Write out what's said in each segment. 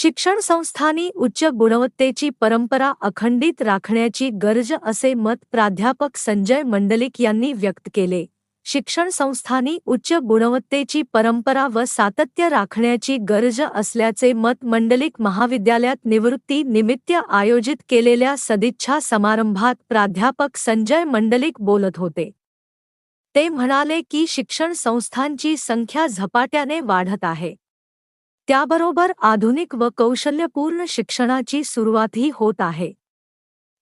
शिक्षण संस्थांनी उच्च गुणवत्तेची परंपरा अखंडित राखण्याची गरज असे मत प्राध्यापक संजय मंडलिक यांनी व्यक्त केले. शिक्षण संस्थांनी उच्च गुणवत्तेची परंपरा व सातत्य राखण्याची गरज असल्याचे मत मंडलिक महाविद्यालयात निवृत्ती निमित्त आयोजित केलेल्या सदिच्छा समारंभात प्राध्यापक संजय मंडलिक बोलत होते. ते म्हणाले की शिक्षण संस्थांची संख्या झपाट्याने वाढत आहे. त्याबरोबर आधुनिक व कौशल्यपूर्ण शिक्षणाची सुरुवातही होत आहे.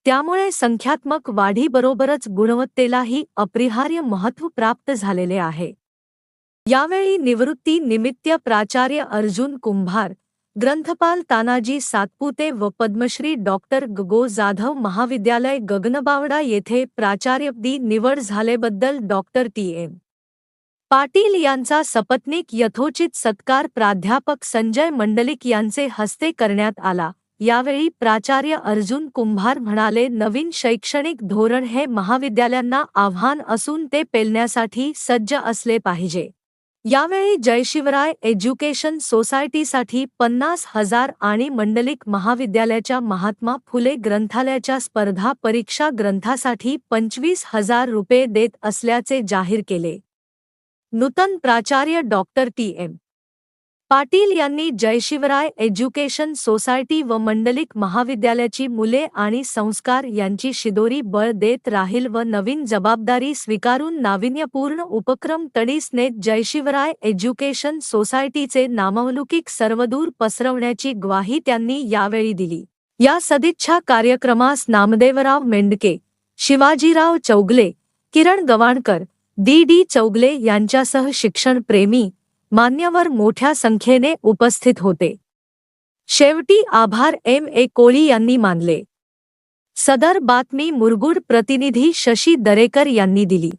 त्यामुळे संख्यात्मक वाढीबरोबरच गुणवत्तेलाही अपरिहार्य महत्त्व प्राप्त झालेले आहे. यावेळी निवृत्ती निमित्त प्राचार्य अर्जुन कुंभार ग्रंथपाल तानाजी सातपुते व पद्मश्री डॉक्टर गगो जाधव महाविद्यालय गगनबावडा येथे प्राचार्यपदी निवड झालेबद्दल डॉक्टर टी एम. पाटील यांचा सपत्नीक यथोचित सत्कार प्राध्यापक संजय मंडलिक यांचे हस्ते करण्यात आला. यावेळी प्राचार्य अर्जुन कुंभार म्हणाले नवीन शैक्षणिक धोरण हे महाविद्यालयांना आव्हान असून ते पेलण्यासाठी सज्ज असले पाहिजे. यावेळी जयशिवराय एज्युकेशन सोसायटीसाठी पन्नास हजार आणि मंडलिक महाविद्यालयाच्या महात्मा फुले ग्रंथालयाच्या स्पर्धा परीक्षा ग्रंथासाठी पंचवीस हजार रुपये देत असल्याचे जाहीर केले. नूतन प्राचार्य डॉक्टर टी एम. पाटील यांनी जयशिवराय एज्युकेशन सोसायटी व मंडलिक महाविद्यालयाची मुले आणि संस्कार यांची शिदोरी बळ देत राहील व नवीन जबाबदारी स्वीकारून नाविन्यपूर्ण उपक्रम तडीस नेत जयशिवराय एज्युकेशन सोसायटीचे नामवलौकिक सर्वदूर पसरवण्याची ग्वाही त्यांनी यावेळी दिली. या सदिच्छा कार्यक्रमास नामदेवराव मेंडके शिवाजीराव चौगले किरण गवाणकर डी डी चौगले यांच्यासह शिक्षणप्रेमी मान्यवर मोठ्या संख्येने उपस्थित होते. शेवटी आभार एम ए कोळी यांनी मानले. सदर बातमी मुरगुड प्रतिनिधी शशी दरेकर यांनी दिली.